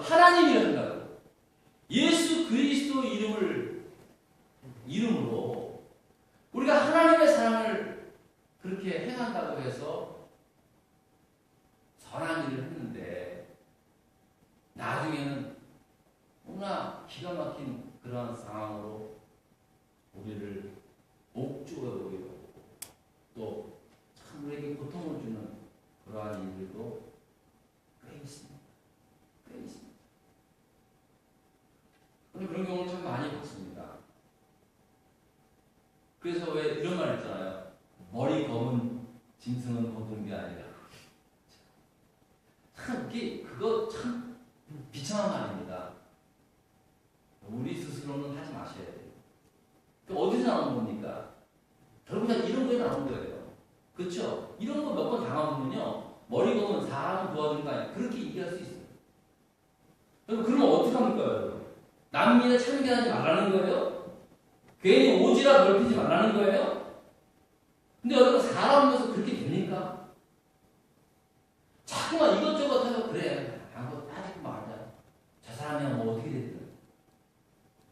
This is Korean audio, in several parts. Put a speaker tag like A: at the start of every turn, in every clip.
A: 하나님이 한다고. 예수 그리스도 이름을 이름으로 우리가 하나님의 사랑을 그렇게 행한다고 해서 선한 일을 했는데 나중에는 너무나 기가 막힌 그러한 상황으로 우리를 옥주어 보이고 또참 우리에게 고통을 주는 그러한 일들도 꽤 있습니다. 꽤 있습니다. 저는 그런 경우를 참 많이 봤습니다. 그래서 왜 이런 말 있잖아요. 머리 검은 짐승은 거두는 게 아니라. 참, 이게, 그거 참 비참한 말입니다. 우리 스스로는 하지 마셔야 돼요. 그 어디서 나오는 겁니까? 결국 다 이런 거에 나온 거예요. 그렇죠? 이런 거 몇 번 당하면요. 머리 검은 사람 아니야. 그렇게 얘기할 수 있어요. 여러분, 그러면 어떡합니까, 여러분? 남미에 참견하지 말라는 거예요? 괜히 오지랖 넓히지 말라는 거예요? 근데 여러분, 사람이면서 그렇게 됩니까? 자꾸만 이것저것 해서 그래. 아무 따지고 말자. 저 사람이야 뭐 어떻게 됐든.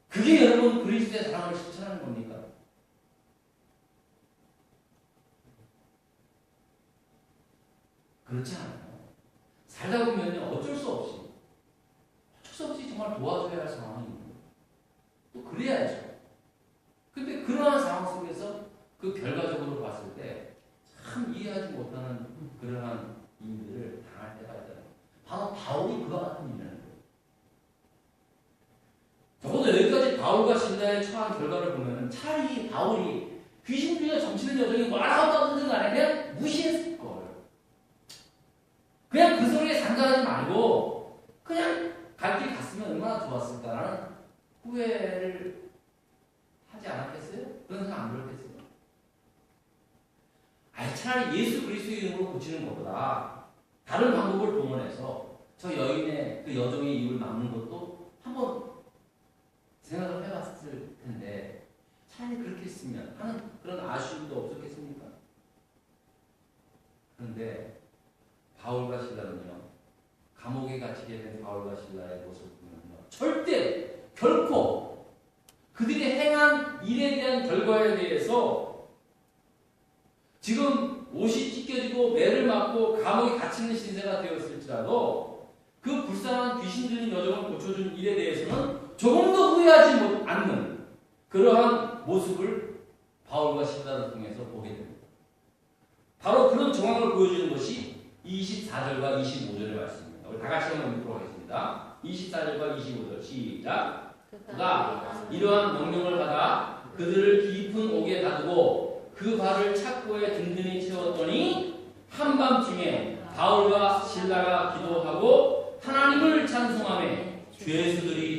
A: 그게 여러분 그리스도의 사랑을 실천하는 겁니까? 그렇지 않아요. 살다 보면요 어쩔 수 없이 어쩔 수 없이 정말 도와줘야 할 상황이 있는 거예요. 또 그래야죠. 근데 그러한 상황 속에서 그 결과적으로 봤을 때 참 이해하지 못하는 그러한 일들을 당할 때가 있다. 바로 바울이 그와 같은 일이라는 거예요. 적어도 여기까지 바울과 신라에 처한 결과를 보면 차라리 바울이 귀신 정치는 여정이 뭐라고 하든 간에 그냥 무시했을 걸. 그냥 그 소리에 상관하지 말고 그냥 갈 길 갔으면 얼마나 좋았을까라는 후회를 하지 않았겠어요? 그런 생각 안 들었겠어요? 아니 차라리 예수 그리스도의 이름으로 고치는 것보다 다른 방법을 동원해서 저 여인의 그 여종의 입을 막는 것도 한번 생각을 해봤을 텐데 차라리 그렇게 했으면 하는 그런 아쉬움도 없었겠습니까? 그런데 바울과 신라는요 감옥에 갇히게 된 바울과 신라의 모습을 보면요 절대 결코 그들이 행한 일에 대한 결과에 대해서 지금 옷이 찢겨지고 매를 맞고 감옥에 갇히는 신세가 되었을지라도 그 불쌍한 귀신 들린 여정을 고쳐준 일에 대해서는 조금도 후회하지 못 않는 그러한 모습을 바울과 신라를 통해서 보게 됩니다. 바로 그런 정황을 보여주는 것이 24절과 25절의 말씀입니다. 우리 다 같이 한번 읽도록 하겠습니다. 24절과 25절 시작. 그가 이러한 명령을 받아 그들을 깊은 옥에 가두고 그 발을 착고에 든든히 채웠더니 한밤중에 바울과 신라가 기도하고 하나님을 찬송하며 죄수들이.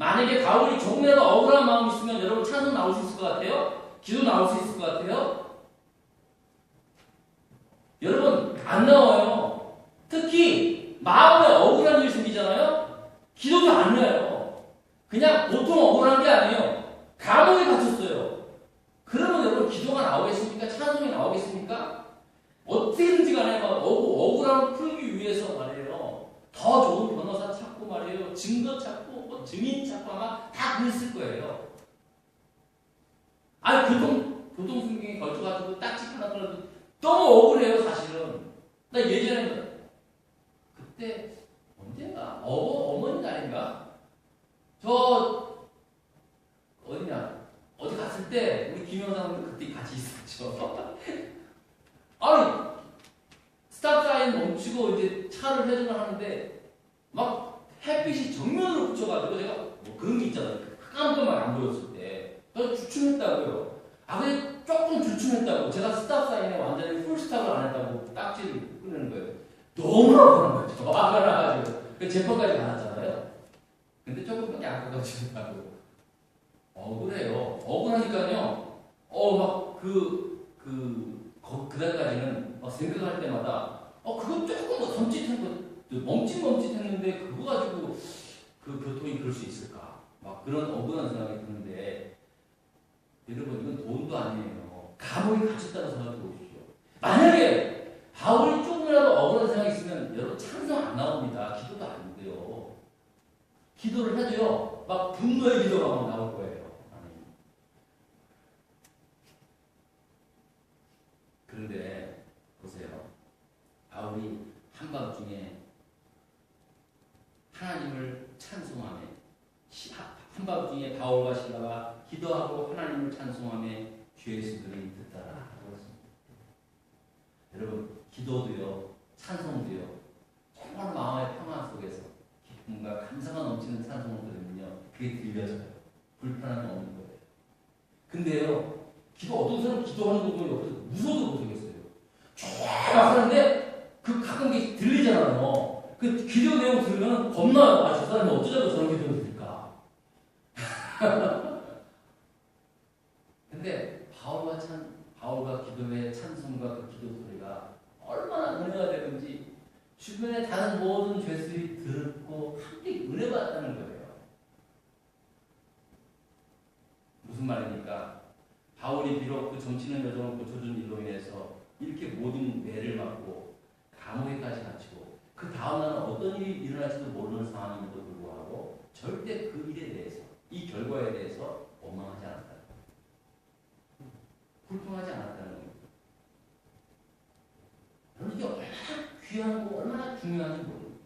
A: 만약에 바울이 조금이라도 억울한 마음이 있으면 여러분 찬송 나올 수 있을 것 같아요? 기도 나올 수 있을 것 같아요? 여러분 안 나와요. 특히 마음에 억울한 일이 생기잖아요. 기도도 안 나요. 그냥 보통 억울한 게 아니에요. 감옥에 갇혔어요. 그러면 여러분 기도가 나오겠습니까? 찬송이 나오겠습니까? 어떻게든지 간에 막 억울함을 풀기 위해서 말이에요. 더 좋은 변호사 찾고 말이에요. 증거 찾고 뭐 증인 아마 다 그랬을 거예요. 아니 교통 교통 순경에 걸쳐가지고 딱지 하나 떨어도 너무 억울해요 사실은. 나 예전에 그때 언제가 어 어머니 날인가 저 어디냐 어디 갔을 때 우리 김영사님도 그때 같이 있었죠. 아니 스탑 사인 멈추고 이제 차를 회전을 하는데 막 햇빛이 정면으로 붙여가지고 제가 뭐 그런 게 있잖아요. 깜깜하게 안 보였을 때. 저 주춤했다고요. 아 근데 조금 주춤했다고. 제가 스탑 사인에 완전히 풀 스탑을 안 했다고 딱지를 끊는 거예요. 너무 억울한 거죠. 화가 나가지고. 그 재판까지 받았잖아요. 근데 조금밖에 안 가가지고 억울해요. 억울하니까요. 어막그그 그날까지는 막 생각할 때마다 어 그거 조금 뭐 섬찟한 거 멈칫멈칫했는데 그거 가지고 그 교통이 그럴 수 있을까? 막 그런 억울한 생각이 드는데 여러분 이건 돈도 아니에요. 감옥에 갇혔다는 생각해 보십시오. 만약에 바울이 조금이라도 억울한 생각이 있으면 여러분 찬성 안 나옵니다. 기도도 안 돼요. 기도를 해도요, 막 분노의 기도가 막거예요. 아니. 그런데 보세요. 바울이 한밤중에 하나님을 찬송하며 시- 하- 신라가 기도하고 하나님을 찬송하며 주 예수들이. 그렇습니다. 여러분 기도도요 찬송도요 정말 마음의 평안 속에서 기쁨과 감사가 넘치는 찬송을 들으면요 그게 들려져요. 불편함이 없는 거예요. 근데요 기도 어떤 사람 기도하는 거 보면 옆에서 무서워도 못하겠어요. 쫙 하는데 그 가끔 게 들리잖아요. 그 기도 내용 들으면 겁나요. 아, 저 사람이 어쩌자고 저런 기도를 드릴까. 근데 바울과 찬, 바울과 기도의 찬송과 그 기도 소리가 얼마나 은혜가 되는지 주변의 다른 모든 죄수들이 듣고 함께 은혜 받았다는 거예요. 무슨 말입니까? 바울이 비록 그 정치는 여정을 고쳐준 일로 인해서 이렇게 모든 매를 맞고 감옥에까지 갇히고 그 다음날은 어떤 일이 일어날지도 모르는 상황임에도 불구하고 절대 그 일에 대해서 이 결과에 대해서 원망하지 않았다. 불평하지 않았다는. 여러분 이게 얼마나 귀하고 얼마나 중요한지 모릅니다.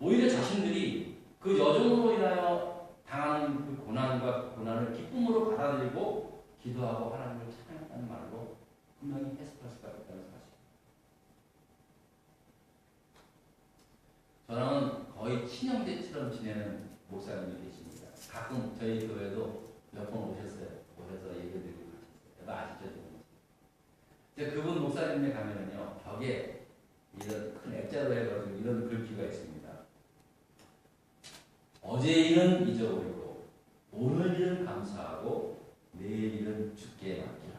A: 오히려 자신들이 그 여정으로 인하여 당하는 그 고난과 그 고난을 기쁨으로 받아들이고 기도하고 하나님을 찬양했다는 말로 분명히 해석할 수가 있다는 사실. 저랑은 거의 친형제처럼 지내는 목사님이 계십니다. 가끔 저희 교회도 몇 번 오셨어요. 오셔서 얘기드리고 여러분 아시죠? 이제 그분 목사님네 가면은요, 벽에 이런 큰 액자로 해가지고 이런 글귀가 있습니다. 어제 일은 잊어버리고, 오늘 일은 감사하고, 내일 일은 죽게 맡기라.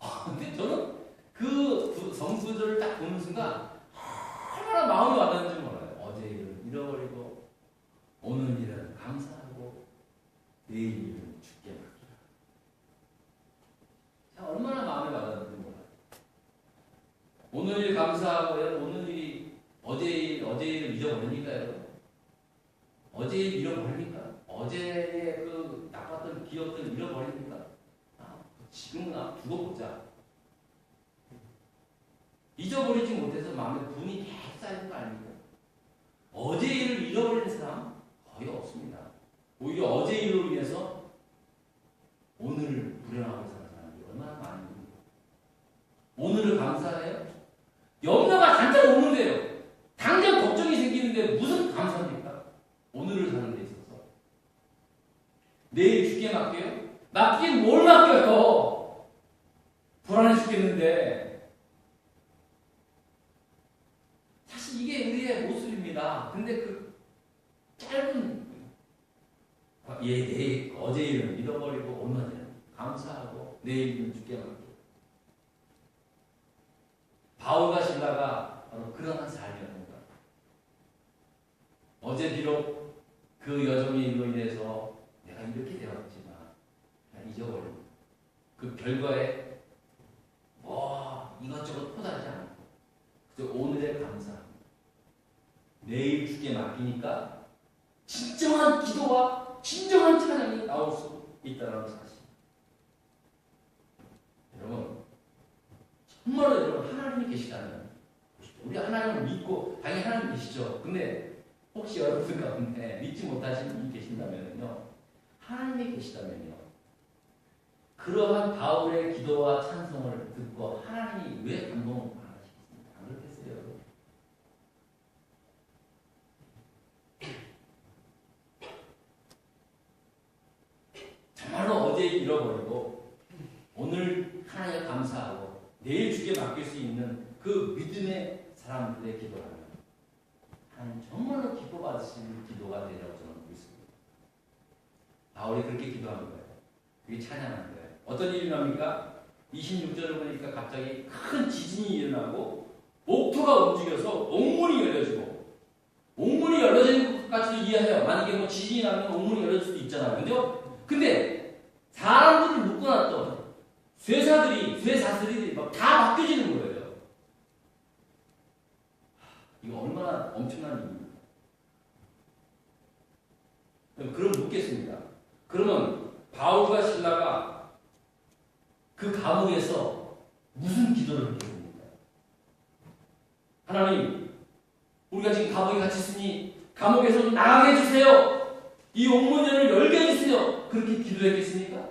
A: 아, 근데 저는 그 구- 성수절을 딱 보는 순간, 얼마나 마음이 와닿는지 몰라요. 어제 일은 잃어버리고, 오늘 일은 감사하고, 내일 일은 죽게 맡기라. 자, 얼마나 마음에 와닿는지 몰라요. 오늘 일 감사하고, 여러분, 오늘 일이 어제 일, 어제 일을 잊어버리니까, 여러분. 어제 일 잃어버리니까? 어제의 그 나빴던 기억들 잃어버리니까? 아, 지금은 아, 두고 보자. 잊어버리지 못해서 마음에 분이 계속 쌓이는 거 아닙니까? 어제 일을 잃어버리는 사람 거의 없습니다. 오히려 어제 일로 인해서 오늘을 불행하고 사는 사람이 얼마나 많은지. 오늘을 감사해요? 염려가 당장 오는데요. 당장 걱정이 생기는데 무슨 감사입니까? 오늘을 사는 데 있어서. 내일 죽게 맡겨요? 맡긴 뭘 맡겨요? 불안해 죽겠는데. 사실 이게 우리의 모습입니다. 근데 그 짧은 아, 예, 내일 어제 일은 잃어버리고 오늘은 감사하고 내일 일은 죽게 맡겨. 바울과 신라가 바로 그런 한 삶이었던 거예요. 어제 비록 그 여정의 일로 인해서 내가 이렇게 되었지만 그냥 잊어버리고 그 결과에 뭐 이것저것 포달하지 않고 그저 오늘의 감사 내일 주께 맡기니까 진정한 기도와 진정한 찬양이 나올 수 있다는 사실. 여러분 정말로 여러분 하나님이 계시다면 우리 하나님을 믿고 당연히 하나님 계시죠. 근데 혹시 여러분 가운데 믿지 못하신 분이 계신다면요. 하나님이 계시다면요. 그러한 바울의 기도와 찬송을 듣고 하나님이 왜 감동을 안 하시겠습니까? 안 그렇겠어요? 여러분? 정말로 어제 잃어버리고 오늘 하나님을 감사하고 내일 주께 맡길 수 있는 그 믿음의 사람들의 기도라면 하나님 정말로 기뻐 받으시는 기도가 되리라고 저는 믿습니다. 바울이 그렇게 기도하는 거예요. 그게 찬양하는 거예요. 어떤 일이 납니까? 26절을 보니까 갑자기 큰 지진이 일어나고 목토가 움직여서 옥문이 열려지고 옥문이 열려지는 것 같이도 이해해요. 만약에 뭐 지진이 나면 옥문이 열려질 수도 있잖아요. 근데요? 근데 사람들을 묶어놨던 쇠사들이 쇠사슬이 막 다 바뀌어지는 거예요. 이거 얼마나 엄청난 일입니까? 그럼 묻겠습니다. 그러면 바울과 신라가 그 감옥에서 무슨 기도를 했습니까? 하나님, 우리가 지금 감옥에 갇혀 있으니 감옥에서 나가게 해주세요. 이 옥문전을 열게 해주세요. 그렇게 기도했겠습니까?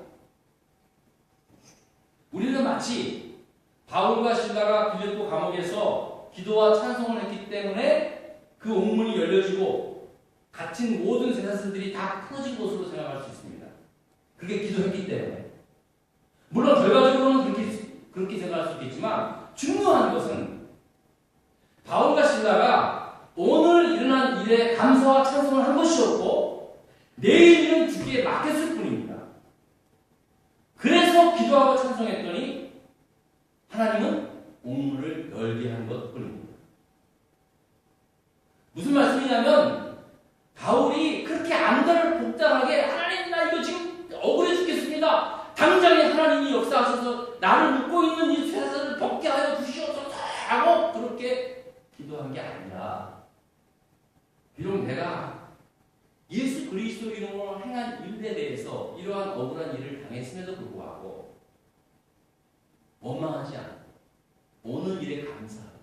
A: 우리는 마치 바울과 신라가 빌립보 감옥에서 기도와 찬송을 했기 때문에 그 옥문이 열려지고 갇힌 모든 세사슬들이 다 풀어진 것으로 생각할 수 있습니다. 그게 기도했기 때문에. 물론 결과적으로는 그렇게, 그렇게 생각할 수 있겠지만 중요한 것은 바울과 신라가 오늘 일어난 일에 감사와 찬송을 한 것이었고 내일 일은 주께 맡겼을 뿐입니다. 그래서 기도하고 찬송했더니 하나님은 옥문을 열게 한 것뿐입니다. 무슨 말씀이냐면 바울이 그렇게 안달을 복당하게 하나님 나 이거 지금 억울해 죽겠습니다. 당장에 하나님이 역사하셔서 나를 묶고 있는 이 죄사를 벗게 하여 주시옵소서 하고 그렇게 기도한 게 아니라 비록 내가 예수 그리스도 이름으로 행한 일에 대해서 이러한 억울한 일을 당했음에도 불구하고 원망하지 않고 오늘 일에 감사하고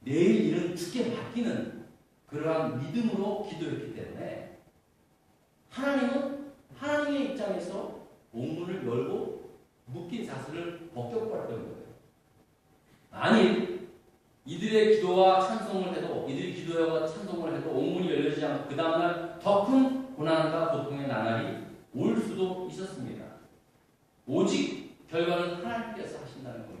A: 내일 일은 주께 맡기는 그러한 믿음으로 기도했기 때문에 하나님은 하나님의 입장에서 옥문을 열고 묶인 사슬을 벗겨버렸던 거예요. 아니 이들의 기도와 찬송을 해도 이들이 기도와 찬송을 해도 옥문이 열리지 않고 그 다음날 더 큰 고난과 고통의 나날이 올 수도 있었습니다. 오직 결과는 하나님께서 하신다는 거예요.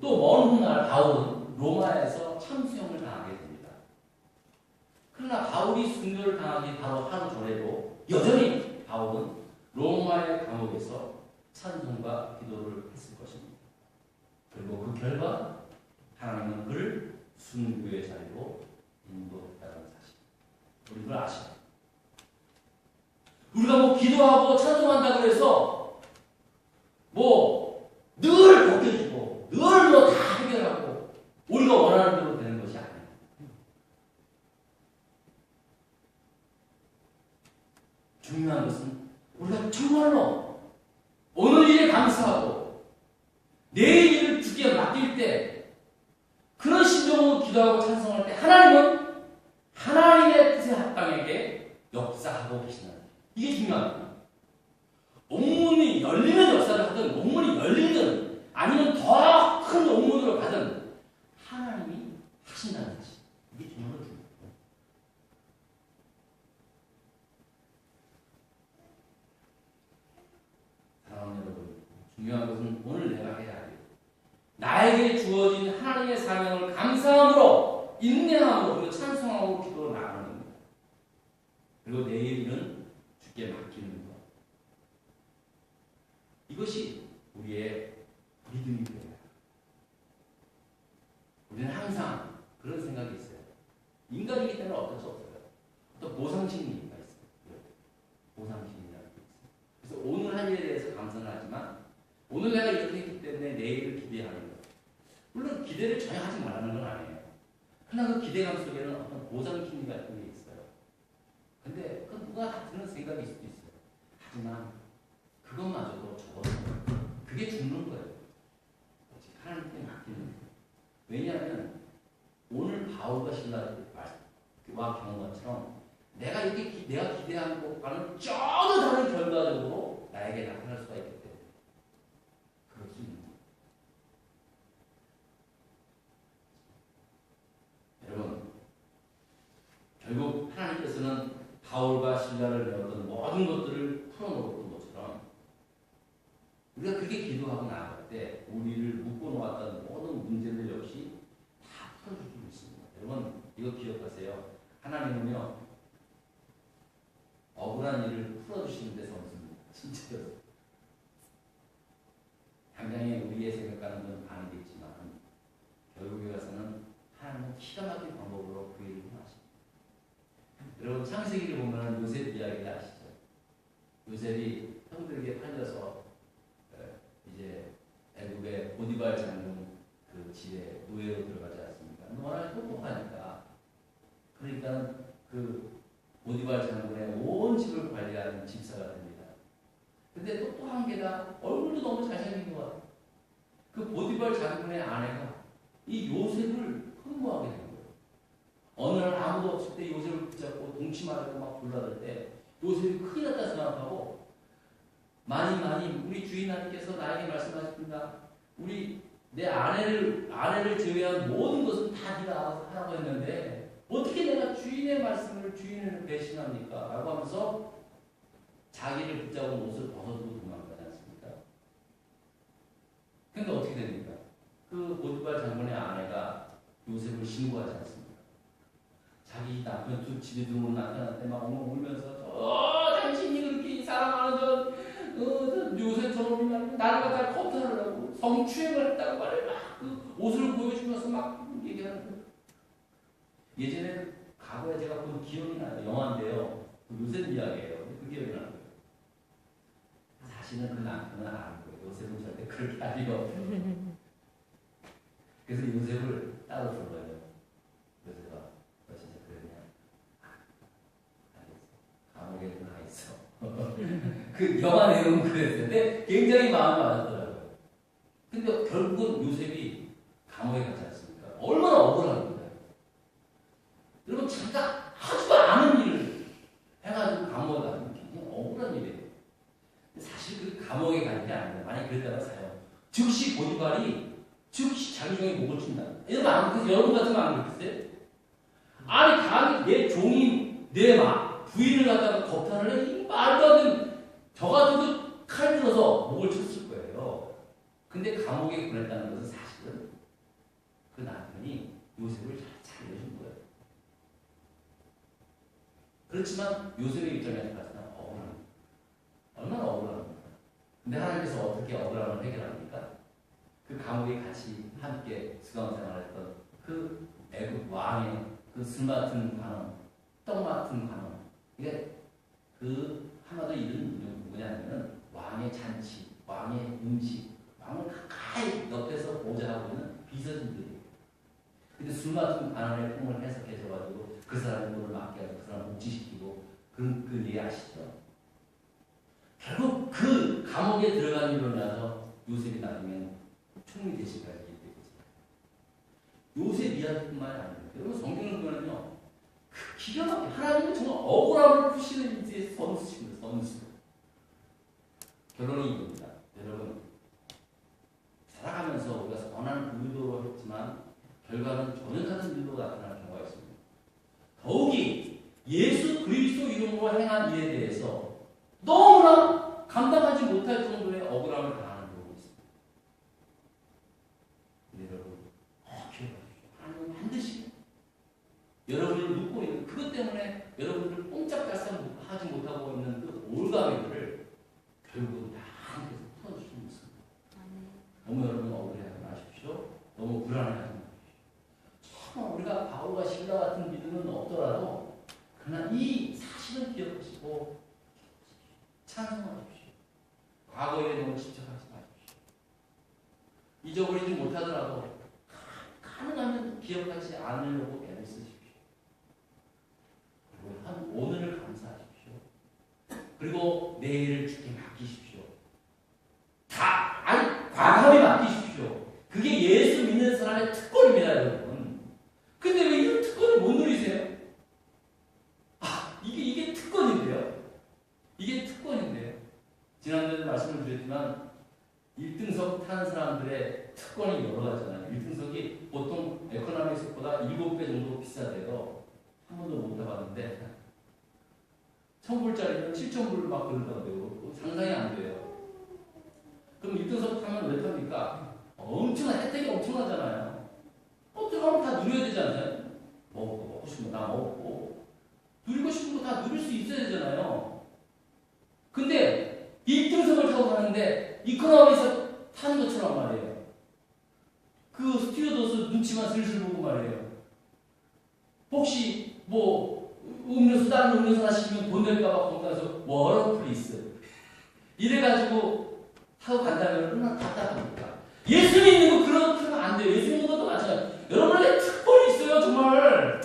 A: 또 먼 훗날 바울은 로마에서 참수형을 당하게 됩니다. 그러나 바울이 순교를 당하기 바로 하루 전에도 여전히 바울은 로마의 감옥에서 찬송과 기도를 했을 것입니다. 그리고 그 결과 하나님은 그를 순교의 자리로 인도했다는 사실. 우리 그걸 아셔야 우리가 뭐 기도하고 찬송한다고 해서 뭐 늘 벗겨지고 늘 뭐 다 해결하고 우리가 원하는 대로 되는 것이 아니에요. 중요한 것은 우리가 정말로 오늘 일에 감사하고 내일 일을 주께 맡길 때 그런 심정으로 기도하고 찬송할 때 하나님은 하나님의 뜻에 합당하게 역사하고 계신다. 이게 중요합니다. 옥문이 열리는 역사를 하든 옥문이 열리든 아니면 더 큰 옥문으로 가든 하나님이 하신다는 사실. 이게 정말로 중요해요. 사랑하는 여러분, 중요한 것은 오늘 내가 해야 할 일. 나에게 주어진 하나님의 사명을 감사함으로 인내함으로 찬송하고 기도로 나가는 겁니다. 그리고 내일은 주께 맡기는 것. 이것이 우리의 믿음이 되어야 합니다. 우리는 항상 그런 생각이 있어요. 인간이기 때문에 어쩔 수 없어요. 또 보상심리가 있어요. 보상심리라는 게 있어요. 그래서 오늘 한 일에 대해서 감사는 하지만 오늘 내가 이렇게 했기 때문에 내일을 기대하는 것. 물론 기대를 전혀 하지 말라는 건 아니에요. 그러나 그 기대감 속에는 어떤 보상심리 같은 게 있어요. 근데 그 누가 다 드는 생각일 수도 있어요. 하지만 그것마저도 적어도 그게 죽는 거예요. 하나님께 맡기는 거예요. 왜냐하면 오늘 바울과 신라와 경험한 것처럼 내가 이렇게 기, 내가 기대하는 것과는 전혀 다른 결과적으로 나에게 나타날 수가 있기 때문에 그럴 수 있는 거예요. 여러분 결국 하나님께서는 바울과 신라를 내었던 모든 것들을 풀어놓은 것처럼 우리가 그렇게 기도하고 나아갈 때 우리를 묶고 놓았던 모든 문제들 역시 다 풀어주고 있습니다. 여러분 이거 기억하세요. 하나님은요 억울한 일을 풀어 주시는 데서 없습니다. 진짜로. 당장에 우리의 생각과는 좀 다르겠지만 결국에 가서는 하나님은 기가 막힌 방법으로 그 일을 하십니다. 여러분 창세기를 보면 요셉 이야기를 아시죠? 요셉이 형들에게 팔려서 이제 애국의 보디발 장군 그 집에 노예로 들어가지 않습니까? 워낙 똑똑하니까. 그러니까 그 보디발 장군의 온 집을 관리하는 집사가 됩니다. 근데 또또한 개다 얼굴도 너무 잘생긴 것 같아. 그 보디발 장군의 아내가 이 요셉을 흠모하게 된 거예요. 어느 날 아무도 없을 때 요셉을 붙잡고 동치마하고 막 불러들 때 요셉이 큰일 났다 생각하고 많이 많이 우리 주인 하나님께서 나에게 말씀하십니다. 우리 내 아내를 아내를 제외한 모든 것은 다 네가 알아서 하라고 했는데 어떻게 내가 주인의 말씀을 주인을 배신합니까? 라고 하면서 자기를 붙잡은 옷을 벗어두고 도망가지 않습니까? 근데 어떻게 됩니까? 그 보디발 장군의 아내가 요셉을 신고하지 않습니까? 자기 남편 두 집에 들어온 남편한테 막 엉엉 울면서 어 당신이 그렇게 사랑하는 저, 어, 말이야 나를 갖다 커트를 하고 성추행을 했다고 말해 막 그 옷을 보여주면서 막 얘기하는 거예요. 예전에 과거에 제가 본 기억이 나요. 영화인데요. 그 요셉 이야기예요. 그 기억이 거예요. 사실은 그 남편은 아는 거예요. 요셉은 절대 그렇게 없어요. 그래서 요셉을 따로 불러요. 요셉아, 너 진짜 그러냐? 알겠어. 감옥에 좀가 있어. 그 영화 내용은 그랬어요. 근데 굉장히 마음이 맞았더라고요. 근데 결국은 요셉이 감옥에 가지 않습니까? 얼마나 억울합니까? 여러분, 자기가 하지도 않은 일을 해가지고 감옥에 가면 굉장히 억울한 일이에요. 사실 그 감옥에 가는 게 아니에요. 만약 그랬다가 사요. 즉시 보디발이 즉시 자기 종의 목을 친다. 여러분, 안 그랬어요? 여러분 같으면 안 그랬어요? 아니, 감히 내 종이 내 마, 부인을 갖다가 겁탈을 해? 이 말도 안 되는, 저 같아도 칼 들어서 목을 쳤을 거예요. 근데 감옥에 보냈다는 것은 사실은 그 남편이 요셉을 잘 살려준 거예요. 그렇지만 요셉의 입장에서 봤을 때 억울합니다. 얼마나 억울합니까? 근데 하나님께서 어떻게 억울함을 해결합니까? 그 감옥에 같이 함께 수강 생활했던 그 애국 왕의 그술 맡은 관원, 떡 맡은 관원. 이게 그 한마디로 이름 뭐냐면은 왕의 잔치, 왕의 음식, 왕을 가까이 옆에서 보좌하고 있는 비서진들이. 근데 술 맡은 관원의 꿈을 해석해줘 사람의 돈을 하고 그 사람 복지시키고 그, 그 일 아시죠? 결국 그 감옥에 들어간 일로 인해서 요셉이 나중에 총리 되겠죠. 요셉 이야기뿐만이 아니에요. 여러분 성경을 보면요. 그 기가 막히게 하나님은 정말 억울함을 푸시는 이제 선수입니다. 선수. 결론이 이겁니다. 여러분 살아가면서 우리가 선한 의도로 했지만 결과는 전혀 다른 일로 나타날 경우가 있습니다. 더욱이 예수 그리스도 이름으로 행한 일에 대해서 너무나 감당하지 못할 정도의 억울함을 당하는 경우가 있습니다. 여러분, 어, 기억하십시오. 하나님은 반드시 여러분을 눕고 있는 그것 때문에 여러분들 꼼짝달싹 하지 못하고 있는 그 올가미를 결국은 다 하나님께서 풀어주시는 것입니다. 너무 여러분 억울해하지 마십시오. 너무 불안해하지 마십시오. 정말 우리가 바울과 신라 같은 믿음은 없더라도 그러나 이 사실을 기억하시고 찬송하십시오. 과거에 너무 집착하지 마십시오. 잊어버리지 못하더라도 가능하면 기억하지 않으려고 애를 쓰십시오. 그리고 한 오늘을 감사하십시오. 그리고 내일을 주께 맡기십시오. 다 아니 과감히 맡기십시오. 그게 예수 믿는 사람의 특권입니다, 여러분. 근데 왜 이런 특권을 못 누리세요? 아, 이게 이게 특권인데요. 이게 특권인데요. 지난주에 말씀을 드렸지만 1등석 타는 사람들의 특권이 여러 가지잖아요. 1등석이 보통 에코노미석보다 7배 정도 비싸대요. 한 번도 못 타봤는데 1000불짜리는 7000불 막 그런다고요. 상상이 안 돼요. 그럼 1등석 타면 왜 탑니까? 엄청난 혜택이 엄청나잖아요. 어, 들어가면 다 누려야 되지 않나요? 먹고 먹고 싶은 거다 먹고 누리고 싶은 거 다 누릴 수 있어야 되잖아요. 근데 1등석을 타고 가는데 이코노미에서 타는 것처럼 말이에요. 그 스튜어더스 눈치만 슬슬 보고 말이에요. 혹시 뭐 음료수 다른 음료수 하나 시키면 돈 낼까봐 겁나서 워러 플리스 이래가지고 타고 간다면 얼마나 답답합니까? 예수 믿는 거 그런 그러면 안 돼요. 예수 믿는 것도 마찬가지. 여러분에게 특권이 있어요, 정말.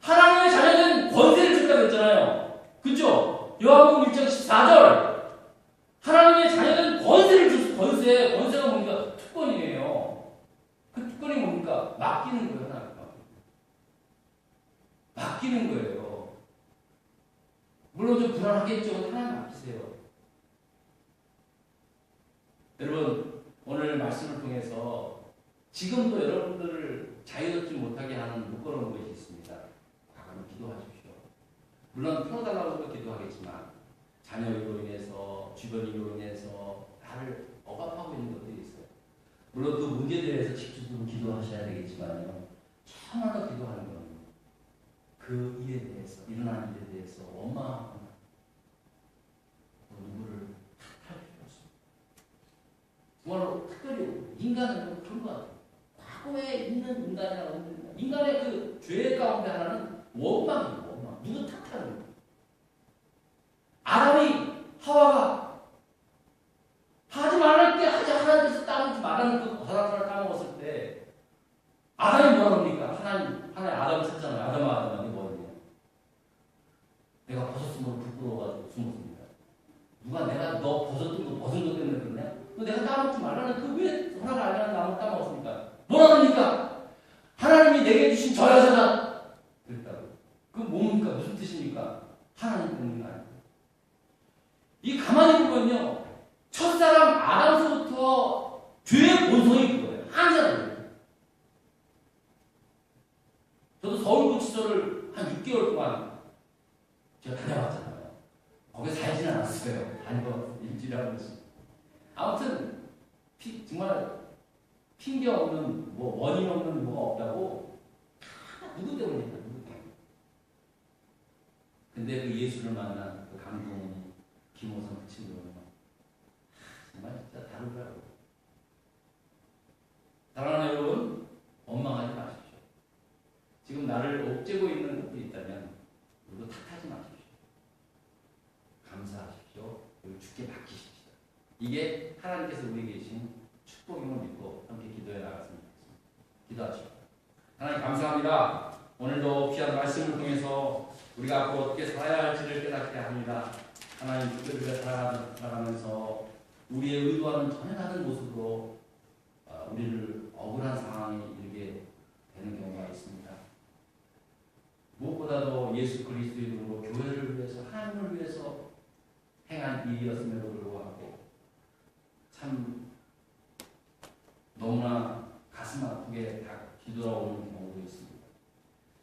A: 하나님의 자녀는 권세를 줬다고 그죠? 요한복음 1장 14절. 하나님의 자녀는 권세를 줬어. 권세. 권세가 뭡니까? 특권이에요. 그 특권이 뭡니까? 맡기는 거예요. 하나님 맡기는 거예요. 물론 좀 불안하겠죠. 하나님 맡기세요. 여러분, 오늘 말씀을 통해서 지금도 여러분들을 자유 얻지 못하게 하는 묶어놓은 것이 있습니다. 과감히 기도하십시오. 물론 풀어달라고 기도하겠지만 자녀로 인해서 주변인으로 인해서 나를 억압하고 있는 것들이 있어요. 물론 그 문제에 대해서 집중적으로 기도하셔야 되겠지만요. 참아서 기도하는 건 그 일에 대해서 일어나는 일에 대해서 원망하거나 또 누구를 탓할 필요 없습니다. 정말로 특별히 인간은 그런 것 같아요. 과거에 있는 인간이나 없는 인간. 인간의 그 죄 가운데 하나는 원망이에요. 원망. 누구 탓하는. 아담이 하와가 하지 말할 때 하지 하나님께서 따먹지 말라는 그 거사라를 따먹었을 때 아담이 뭐라 그럽니까? 하나님 하나님 아담을 찾잖아요. 아담아 아담아 이게 뭐냐? 내가 벗었으면 부끄러워가지고 숨었습니다. 누가 내가 너 벗었던 거 벗은 것 때문에 그러냐? 너 내가 따먹지 말라는 그왜 허락 안 하는 나무 따먹었습니까? 뭐라 그럽니까? 하나님이 내게 주신 저 여자가 그랬다고. 그 뭡니까? 무슨 뜻입니까? 하나님 때문이 아니고. 이 가만히 보면요. 첫사람 아담서부터 죄의 본성이 그거예요. 항상. 저도 서울구치소를 한 6개월 동안 제가 다녀봤잖아요. 거기 살지는 않았어요. 다녀 일주일에 한 번씩. 아무튼 피, 정말 핑계 없는 뭐 원인 없는 뭐가 없다고 누구 때문에. 근데 그 예수를 만난 그 감동 김호성 그 친구는 정말 진짜 다르더라고요. 사랑하는 여러분, 원망하지 마십시오. 지금 나를 옥죄고 있는 것도 있다면 그리고 탓하지 마십시오. 감사하십시오. 그리고 주께 맡기십시오. 이게 하나님께서 우리에게 계신 축복임을 믿고 함께 기도해 나갔으면 좋겠습니다. 기도하십시오. 하나님 감사합니다. 오늘도 귀한 말씀을 통해서 우리가 앞으로 어떻게 살아야 할지를 깨닫게 합니다. 하나님 우리가 살아가- 살아가면서 우리의 의도와는 전혀 다른 모습으로 어, 우리를 억울한 상황에 이르게 되는 경우가 있습니다. 무엇보다도 예수 그리스도의 이름으로 교회를 위해서 하나님을 위해서 행한 일이었음에도 불구하고 참 너무나 가슴 아프게 다 뒤돌아오는 경우도 있습니다.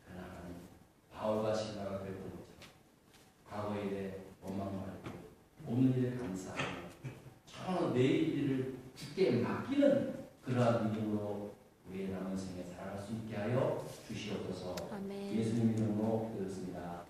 A: 그러나 하나님 바울과 신라가 되고 과거의 일에 원망하고 없는 일에 감사하고 처음 내일 일을 주께 맡기는 그러한 믿음으로 우리의 남은 생에 살아갈 수 있게 하여 주시옵소서
B: 아멘.
A: 예수님 이름으로 기도했습니다.